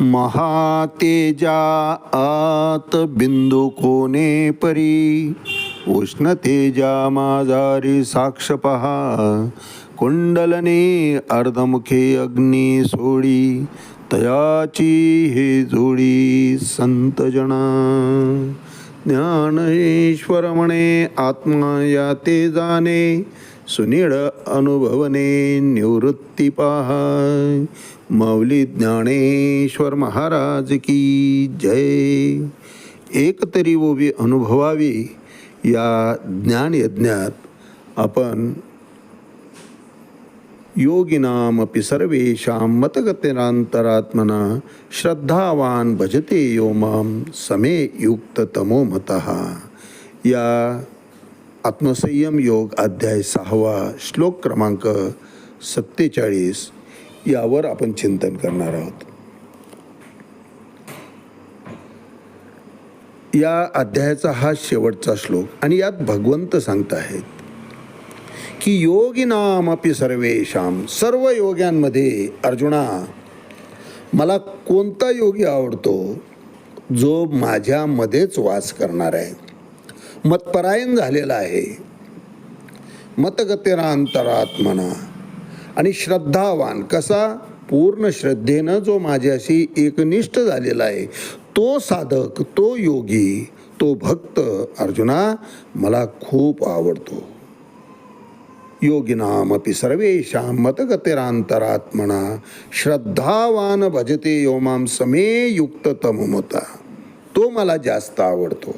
महातेजा आत बिंदू कोणे परी? उष्ण तेजा साक्ष पहा. कुंडलने अर्धमुखे अग्नी सोडी. तयाची हे जोडी संतजना ज्ञानेश्वर म्हणे आत्मा या ते जाणे सुनीळ अनुभवने निवृत्ती पहा माऊली ज्ञानेश्वर महाराज की जय. एक तरी ओवी अनुभवावी या ज्ञानयज्ञात आपण योगिनामपि सर्वेषां मतगतिरान्तरात्मना श्रद्धावान भजते यो मां समे युक्ततमो मतः. या आत्मसंयम योग अध्याय सहावा श्लोक क्रमांक सत्तेचाळीस यावर आपण चिंतन करणार आहोत. या अध्यायाचा हा शेवटचा श्लोक आणि यात भगवंत सांगत आहेत की योगिनामपि सर्वेशाम सर्व योग्यांमध्ये अर्जुना मला कोणता योगी आवडतो जो माझ्यामध्येच वास करणार आहे? मतपरायण झालेला आहे. मतगतिरांतरात्मना आणि श्रद्धावान कसा? पूर्ण श्रद्धेनं जो माझ्याशी एकनिष्ठ झालेला आहे तो साधक तो योगी तो भक्त अर्जुना मला खूप आवडतो. योगिनामपि सर्वेषां मतगतिरांतरात्मना श्रद्धावान भजते यो मां समे युक्ततममता. तो मला जास्त आवडतो.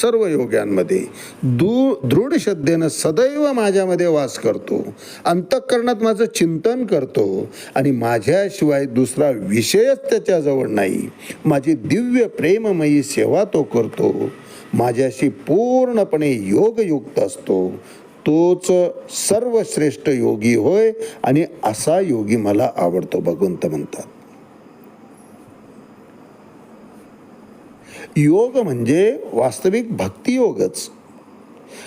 सर्व योग्यांमध्ये दू दृढ श्रद्धेनं सदैव माझ्यामध्ये वास करतो अंतःकरणात माझं चिंतन करतो आणि माझ्याशिवाय दुसरा विषयच त्याच्याजवळ नाही. माझी दिव्य प्रेममयी सेवा तो करतो. माझ्याशी पूर्णपणे योगयुक्त असतो. तोच सर्वश्रेष्ठ योगी होय आणि असा योगी मला आवडतो भगवंत म्हणतात. योग म्हणजे वास्तविक भक्तियोगच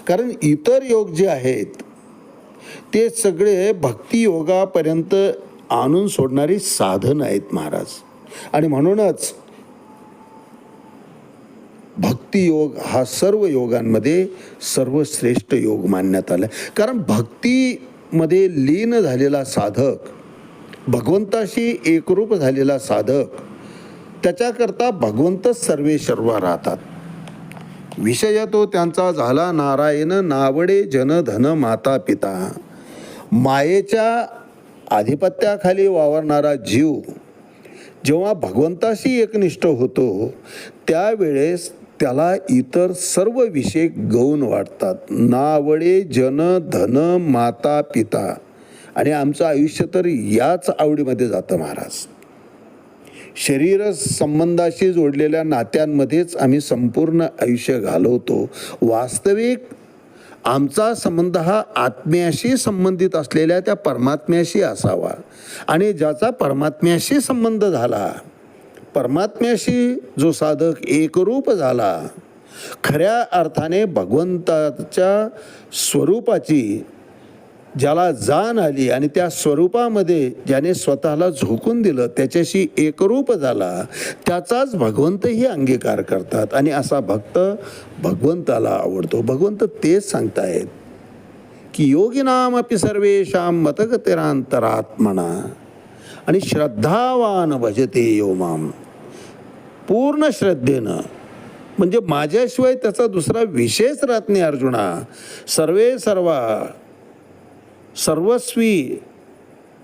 कारण इतर योग जे आहेत ते सगळे भक्तियोगापर्यंत आणून सोडणारी साधन आहेत महाराज. आणि म्हणूनच भक्तियोग हा सर्व योगांमध्ये सर्वश्रेष्ठ योग मानण्यात आला कारण भक्तीमध्ये लीन झालेला साधक भगवंताशी एकरूप झालेला साधक त्याच्याकरता भगवंतच सर्वे सर्व राहतात. विषय तो त्यांचा झाला नारायण नावडे जन धन माता पिता. मायेच्या आधिपत्याखाली वावरणारा जीव जेव्हा भगवंताशी एकनिष्ठ होतो त्यावेळेस त्याला इतर सर्व विषय गौण वाटतात. नावडे जन धन माता पिता. आणि आमचं आयुष्य तर याच आवडीमध्ये जातं महाराज. शरीर संबंधाशी जोडलेल्या नात्यांमध्येच आम्ही संपूर्ण आयुष्य घालवतो. वास्तविक आमचा संबंध हा आत्म्याशी संबंधित असलेल्या त्या परमात्म्याशी असावा. आणि ज्याचा परमात्म्याशी संबंध झाला परमात्म्याशी जो साधक एकरूप झाला खऱ्या अर्थाने भगवंताच्या स्वरूपाची ज्याला जाण आली आणि त्या स्वरूपामध्ये ज्याने स्वतःला झोकून दिलं त्याच्याशी एकरूप झाला त्याचाच भगवंतही अंगीकार करतात. आणि असा भक्त भगवंताला आवडतो. भगवंत तेच सांगतायत की योगिनामपि सर्वेषां मतगतिरांतरात्मना आणि श्रद्धावान भजते यो माम पूर्ण श्रद्धेनं. म्हणजे माझ्याशिवाय त्याचा दुसरा विशेष राहत नाही अर्जुना. सर्वे सर्वा सर्वस्वी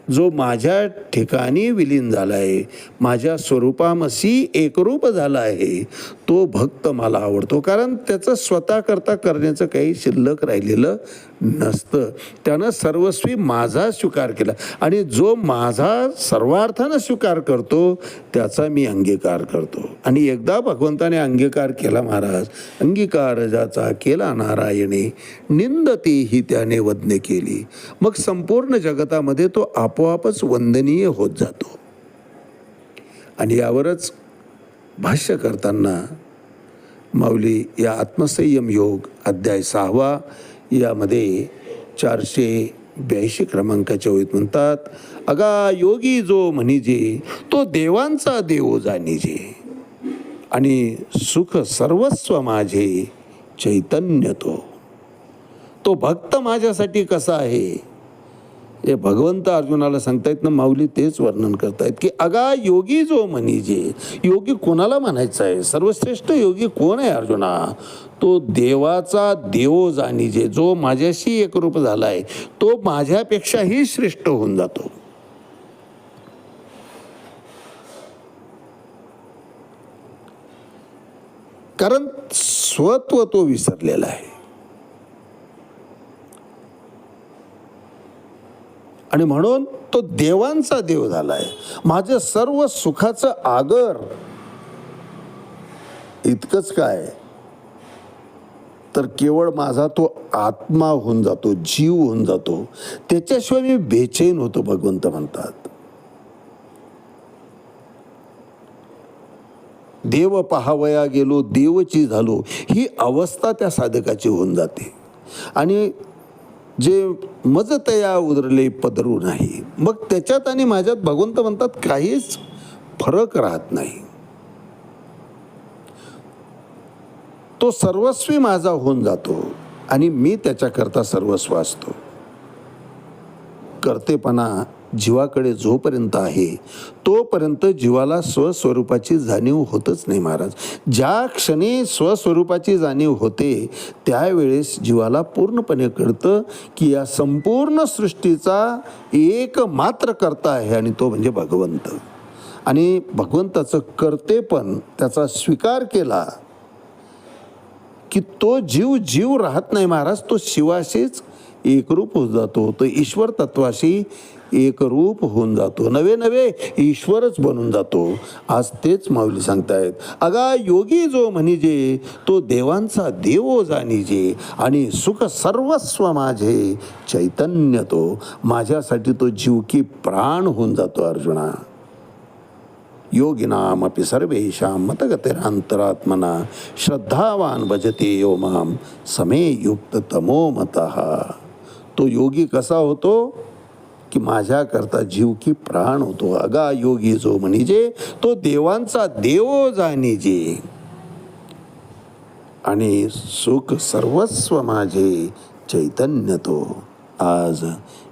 जो माझ्या ठिकाणी विलीन झाला आहे माझ्या स्वरूपामशी एकरूप झाला आहे तो भक्त मला आवडतो. कारण त्याचं स्वतः करता करण्याचं काही शिल्लक राहिलेलं नसतं. त्यानं सर्वस्वी माझा स्वीकार केला. आणि जो माझा सर्वार्थानं स्वीकार करतो त्याचा मी अंगीकार करतो. आणि एकदा भगवंताने अंगीकार केला महाराज. अंगीकार ज्याचा केला नारायणे. निंदती ही त्याने वदन केली. मग संपूर्ण जगतामध्ये तो आपोआपच वंदनीय होत जातो. आणि यावरच भाष्य करताना माऊली या आत्मसंयम योग अध्याय सहावा यामध्ये चारशे ब्याऐंशी क्रमांकाच्या ओळीत म्हणतात अगा योगी जो म्हणीजे तो तो देवांचा देव जाणीजे. आणि सुख सर्वस्व माझे चैतन्य तो. तो भक्त माझ्यासाठी कसा आहे? हे भगवंत अर्जुनाला सांगतायत ना माऊली तेच वर्णन करतायत की अगा योगी जो म्हणीजे योगी कोणाला म्हणायचा आहे? सर्वश्रेष्ठ योगी कोण आहे अर्जुना? तो देवाचा देव जाणीजे जो माझ्याशी एकरूप झाला आहे तो माझ्यापेक्षाही श्रेष्ठ होऊन जातो. कारण स्वत्व तो विसरलेला आहे. आणि म्हणून तो देवांचा देव झाला आहे माझं सर्व सुखाचं आगर इतकंच काय? तर केवळ माझा तो आत्मा होऊन जातो जीव होऊन जातो. त्याच्याशिवाय मी बेचैन होतो भगवंत म्हणतात. देव पहावया गेलो देवची झालो ही अवस्था त्या साधकाची होऊन जाते. आणि जे मज तया उदरले पदरू नाही मग त्याच्यात आणि माझ्यात भगवंत म्हणतात काहीच फरक राहत नाही. तो सर्वस्वी माझा होऊन जातो आणि मी त्याच्याकरता सर्वस्व असतो. करतेपणा जीवाकडे जोपर्यंत आहे तोपर्यंत जीवाला स्वस्वरूपाची जाणीव होतच नाही महाराज. ज्या क्षणी स्वस्वरूपाची जाणीव होते त्यावेळेस जीवाला पूर्णपणे कळतं की या संपूर्ण सृष्टीचा एक मात्र करता आहे आणि तो म्हणजे भगवंत. आणि भगवंताचं कर्तेपण त्याचा स्वीकार केला की तो जीव जीव राहत नाही महाराज. तो शिवाशीच एकरूप होत जातो तो ईश्वर तत्वाशी एकरूप होऊन जातो. नवे नवे ईश्वरच बनून जातो. आज तेच माऊली सांगतायत. अगा योगी जो म्हणजे तो देवांचा देवो जाणीजे आणि सुख सर्वस्व माझे चैतन्य तो. माझ्यासाठी तो जीव की प्राण होऊन जातो अर्जुना. योगिनामपि सर्वेषां मतगतिरान्तरात्मना. श्रद्धावान भजते यो माम समे युक्त तमो मतः. तो योगी कसा होतो? की माझ्याकरता जीव की प्राण होतो. अगा योगी जो म्हणजे तो देवांचा देव जाणीजे. आणि सुख सर्वस्व माझे चैतन्य तो आज